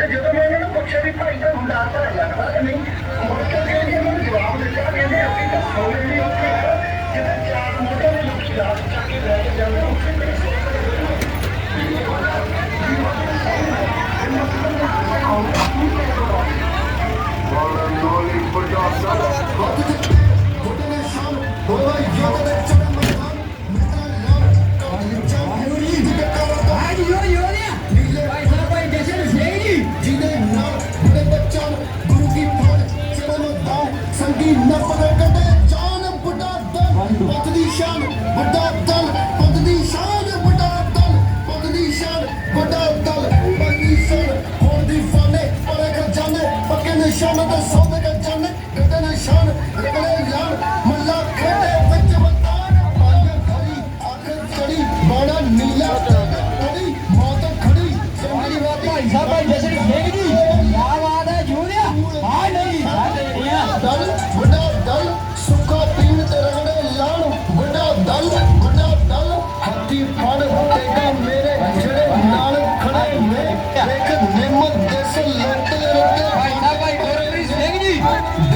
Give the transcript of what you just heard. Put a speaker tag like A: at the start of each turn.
A: ਤੇ ਜਦੋਂ ਮੈਂ ਇਹਨਾਂ ਨੂੰ ਪੁੱਛਿਆ ਵੀ ਭਾਈ ਤੁਹਾਨੂੰ ਡਰ ਤਾਂ ਲੱਗਦਾ ਕਿ ਨਹੀਂ ਮੁੜ ਕੇ ਕਹਿੰਦੇ ਇਹਨਾਂ ਨੂੰ ਜਵਾਬ ਦਿੱਤਾ ਕਹਿੰਦੇ ਅਸੀਂ ਤਾਂ ਸੋਨੇ ਦੀ ਉੱਥੇ ਜਿੱਦਾਂ ਚਾਰ ਮੋਟਰ ਦੇ ਲੋਕੀ ਲਾਸ ਚੱਕ ਕੇ ਲੈ ਕੇ ਜਾਂਦੇ ਉੱਥੇ ਮੇਰੇ ਸੋਨੇ ਦੇ ਲੋਕੀ
B: Well, I'm going to put yourself.
A: ਚੰਗੀ ਨਸਲ ਕੱਢੇ ਜਾਨ ਬੁੱਢਾ ਦਲ ਪੱਤ ਦੀ ਸ਼ਾਨ ਵੱਡਾ ਦਲ ਪੱਤ ਦੀ ਸ਼ਾਨ ਵੱਡਾ ਦਲ ਪੱਤ ਦੀ ਸ਼ਾਨ ਵੱਡਾ ਦਲ ਪੱਤ ਦੀ ਸ਼ਾਨ। ਹੋਰ ਦੀ ਫਾਨੇ ਪਰ ਖਜ਼ਾਨੇ ਪੱਕੇ ਨਿਸ਼ਾਨੇ ਤੇ ਸੋਨੇ ਸਿੰਘ
C: ਜੀ।